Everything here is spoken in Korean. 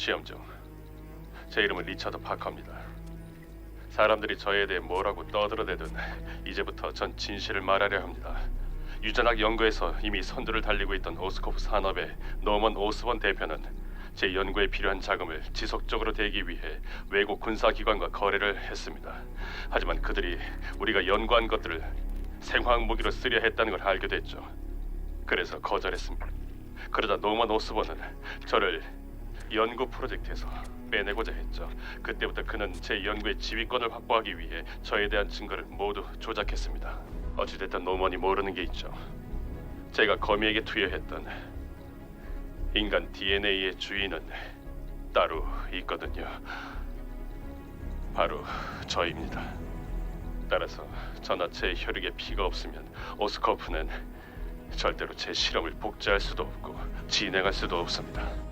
시험 중. 제 이름은 리처드 파커입니다. 사람들이 저에 대해 뭐라고 떠들어대든 이제부터 전 진실을 말하려 합니다. 유전학 연구에서 이미 선두를 달리고 있던 오스코프 산업의 노먼 오스본 대표는 제 연구에 필요한 자금을 지속적으로 대기 위해 외국 군사기관과 거래를 했습니다. 하지만 그들이 우리가 연구한 것들을 생화학 무기로 쓰려 했다는 걸 알게 됐죠. 그래서 거절했습니다. 그러자 노먼 오스본은 저를 연구 프로젝트에서 빼내고자 했죠. 그때부터 그는 제 연구의 지휘권을 확보하기 위해 저에 대한 증거를 모두 조작했습니다. 어찌됐든 노먼이 모르는 게 있죠. 제가 거미에게 투여했던 인간 DNA의 주인은 따로 있거든요. 바로 저입니다. 따라서 저나 제 혈육에 피가 없으면 오스코프는 절대로 제 실험을 복제할 수도 없고 진행할 수도 없습니다.